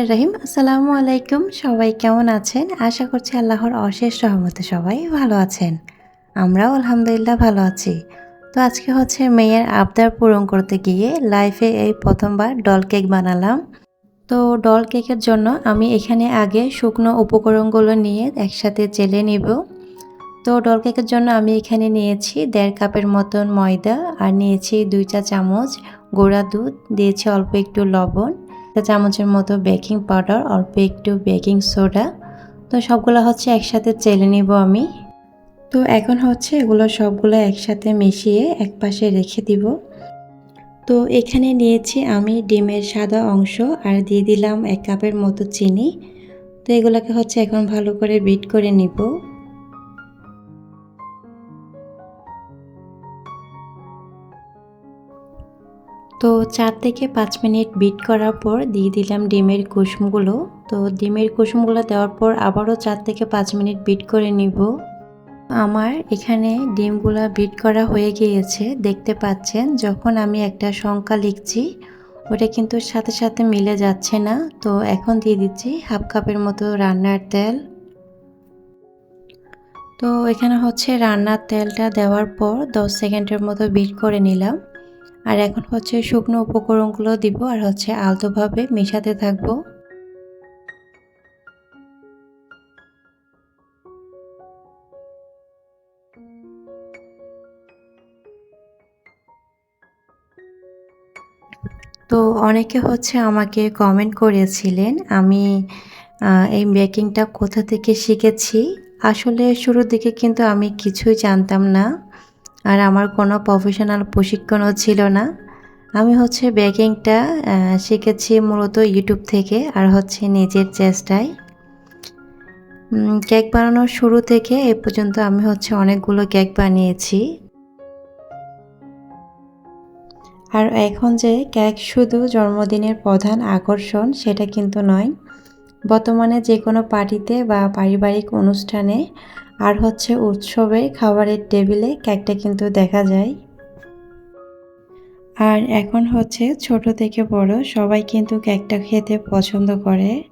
আসসালামু আলাইকুম। সবাই কেমন আছেন? আশা করছি আল্লাহর অশেষ সহমতে সবাই ভালো আছেন। আমরাও আলহামদুলিল্লাহ ভালো আছি। তো আজকে হচ্ছে মেয়ের আবদার পূরণ করতে গিয়ে লাইফে এই প্রথমবার ডল কেক বানালাম। তো ডল কেকের জন্য আমি এখানে আগে শুকনো উপকরণগুলো নিয়ে একসাথে চেলে নিব। তো ডল কেকের জন্য আমি এখানে নিয়েছি দেড় কাপের মতন ময়দা আর নিয়েছি দুই চা চামচ গোড়া দুধ, দিয়েছি অল্প একটু লবণ। একটা চামচের মতো বেকিং পাউডার, অল্প একটু বেকিং সোডা। তো সবগুলো হচ্ছে একসাথে চেলে নিব আমি। তো এখন হচ্ছে এগুলো সবগুলো একসাথে মিশিয়ে এক পাশে রেখে দিব। তো এখানে নিয়েছি আমি ডিমের সাদা অংশ আর দিয়ে দিলাম এক কাপের মতো চিনি। তো এগুলোকে হচ্ছে এখন ভালো করে বিট করে নিব। তো চার থেকে পাঁচ মিনিট বিট করার পর দিয়ে দিলাম ডিমের কুসুমগুলো। তো ডিমের কুসুমগুলো দেওয়ার পর আবারও চার থেকে পাঁচ মিনিট বিট করে নিব। আমার এখানে ডিমগুলো বিট করা হয়ে গিয়েছে, দেখতে পাচ্ছেন? যখন আমি একটা সংখ্যা লিখছি, ওটা কিন্তু সাথে সাথে মিলে যাচ্ছে না। তো এখন দিয়ে দিচ্ছি হাফ কাপের মতো রান্নার তেল। তো এখানে হচ্ছে রান্নার তেলটা দেওয়ার পর দশ সেকেন্ডের মতো বিট করে নিলাম। আর এখন হচ্ছে শুকনো উপকরণগুলো দিব আর হচ্ছে আলতোভাবে মেশাতে থাকব। তো অনেকে হচ্ছে আমাকে কমেন্ট করেছিলেন, আমি এই বেকিংটা কোথা থেকে শিখেছি? আসলে শুরুর দিকে কিন্তু আমি কিছুই জানতাম না। আর আমার কোনো প্রফেশনাল প্রশিক্ষণও ছিল না। আমি হচ্ছে বেকিংটা শিখেছি মূলত ইউটিউব থেকে আর হচ্ছে নিজের চেষ্টায়। কেক বানানোর শুরু থেকে এ পর্যন্ত আমি হচ্ছে অনেকগুলো কেক বানিয়েছি। আর এখন যে কেক শুধু জন্মদিনের প্রধান আকর্ষণ সেটা কিন্তু নয় বর্তমানে যে কোনো পার্টিতে বা পারিবারিক অনুষ্ঠানে আর হচ্ছে উৎসবে খাবারের টেবিলে কেকটা কিন্তু দেখা যায়। আর এখন হচ্ছে ছোট থেকে বড় সবাই কিন্তু কেকটা খেতে পছন্দ করে।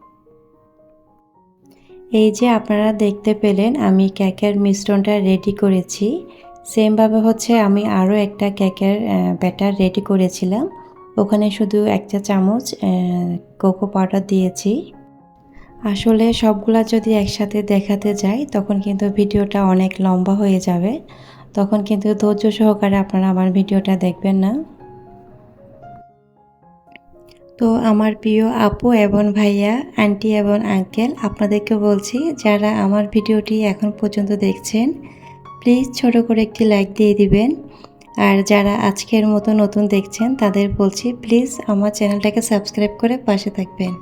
এই যে আপনারা দেখতে পেলেন, আমি কেকের মিশ্রণটা রেডি করেছি। সেমভাবে হচ্ছে আমি আরও একটা কেকের ব্যাটার রেডি করেছিলাম। ওখানে শুধু একটা চামচ কোকো পাউডার দিয়েছি। আসলে সবগুলা যদি একসাথে দেখাতে যাই, তখন কিন্তু ভিডিওটা অনেক লম্বা হয়ে যাবে। তখন কিন্তু ধৈর্য সহকারে আপনারা আমার ভিডিওটা দেখবেন না। তো আমার প্রিয় আপু এবং ভাইয়া, আন্টি এবং আঙ্কেল, আপনাদেরকে বলছি, যারা আমার ভিডিওটি এখন পর্যন্ত দেখছেন, প্লিজ ছোট করে একটি লাইক দিয়ে দিবেন। আর যারা আজকের মতো নতুন দেখছেন, তাদের বলছি, প্লিজ আমার চ্যানেলটাকে সাবস্ক্রাইব করে পাশে থাকবেন।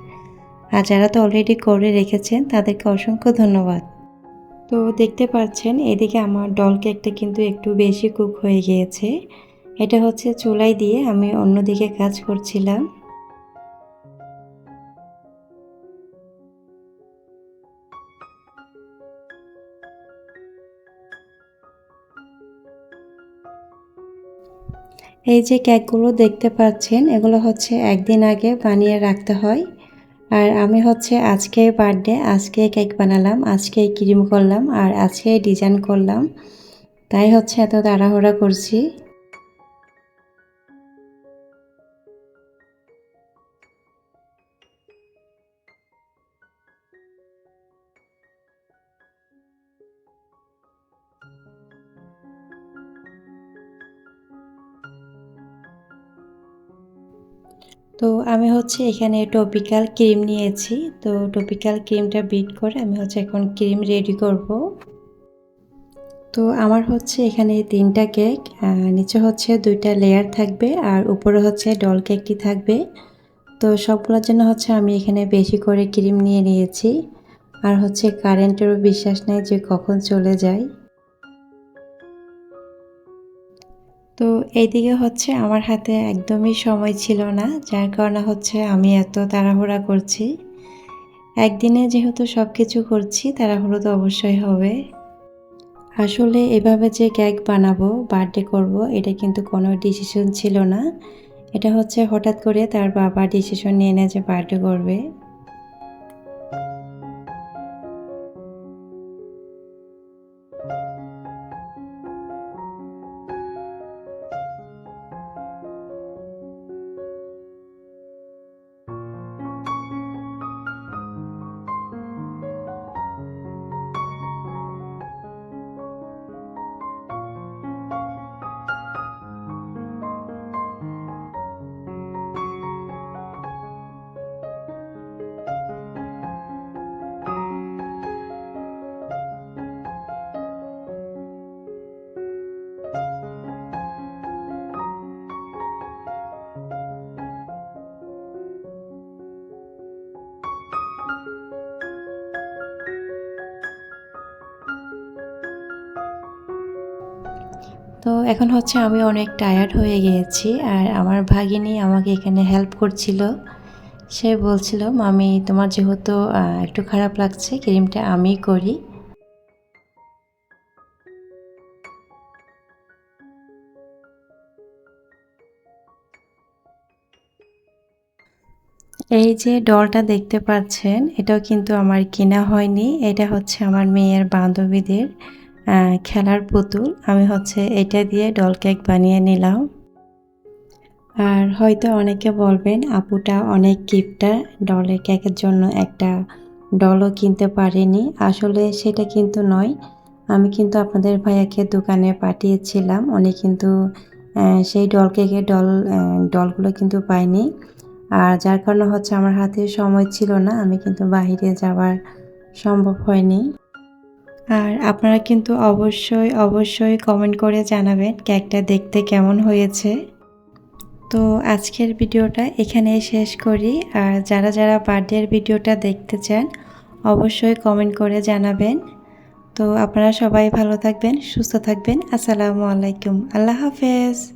আর যারা তো অলরেডি করে রেখেছেন, তাদেরকে অসংখ্য ধন্যবাদ। তো দেখতে পাচ্ছেন, এদিকে আমার ডল কেকটা কিন্তু একটু বেশি কুক হয়ে গিয়েছে। এটা হচ্ছে চুলাই দিয়ে আমি অন্যদিকে কাজ করছিলাম। এই যে কেকগুলো দেখতে পাচ্ছেন, এগুলো হচ্ছে একদিন আগে বানিয়ে রাখতে হয়। আর আমি হচ্ছে আজকে বার্থডে আজকে কেক বানালাম, আজকে ক্রিম করলাম, আর আজকে ডিজাইন করলাম। তাই হচ্ছে এত তাড়াহুড়া করছি। তো আমি হচ্ছে এখানে টপিক্যাল ক্রিম নিয়েছি। তো টপিক্যাল ক্রিমটা বিট করে আমি হচ্ছে এখন ক্রিম রেডি করব। তো আমার হচ্ছে এখানে তিনটা কেক নিচে হচ্ছে দুইটা লেয়ার থাকবে আর উপরে হচ্ছে ডল কেকটি থাকবে। তো সবগুলোর জন্য হচ্ছে আমি এখানে বেশি করে ক্রিম নিয়ে নিয়েছি। আর হচ্ছে কারেন্টেরও বিশ্বাস নেই যে কখন চলে যায়। তো এইদিকে হচ্ছে আমার হাতে একদমই সময় ছিল না, যার কারণে হচ্ছে আমি এত তাড়াহুড়া করছি। একদিনে যেহেতু সব কিছু করছি, তাড়াহুড়ো তো অবশ্যই হবে। আসলে এভাবে যে কেক বানাবো, বার্থডে করব, এটা কিন্তু কোনো ডিসিশন ছিল না। এটা হচ্ছে হঠাৎ করে তার বাবা ডিসিশন নিয়ে নেয় যে বার্থডে করবে। তো এখন হচ্ছে আমি অনেক টায়ার্ড হয়ে গিয়েছি আর আমার ভাগিনী আমাকে এখানে হেল্প করছিল। সে বলছিল, মামি, তোমার যেহেতু একটু খারাপ লাগছে ক্রিমটা আমি করি। এই যে ডলটা দেখতে পাচ্ছেন, এটাও কিন্তু আমার কেনা হয়নি, এটা হচ্ছে আমার মেয়ের বান্ধবীদের। খেলার পুতুল। আমি হচ্ছে এটা দিয়ে ডল কেক বানিয়ে নিলাম। আর হয়তো অনেকে বলবেন, আপুটা অনেক কিপটা ডলের কেকের জন্য একটা ডলও কিনতে পারেনি। আসলে সেটা কিন্তু নয়। আমি কিন্তু আপনাদের ভাইয়াকে দোকানে পাঠিয়েছিলাম। উনি কিন্তু সেই ডল কেকের ডল ডলগুলো কিন্তু পাইনি আর যার কারণে হচ্ছে আমার হাতে সময় ছিল না। আমি কিন্তু বাইরে যাওয়ার সম্ভব হয়নি। আর আপনারা কিন্তু অবশ্যই অবশ্যই কমেন্ট করে জানাবেন কেকটা দেখতে কেমন হয়েছে। তো আজকের ভিডিওটা এখানে শেষ করি। আর যারা যারা বার্থডের ভিডিওটা দেখতে চান, অবশ্যই কমেন্ট করে জানাবেন। তো আপনারা সবাই ভালো থাকবেন, সুস্থ থাকবেন। আসসালামু আলাইকুম। আল্লাহ হাফেজ।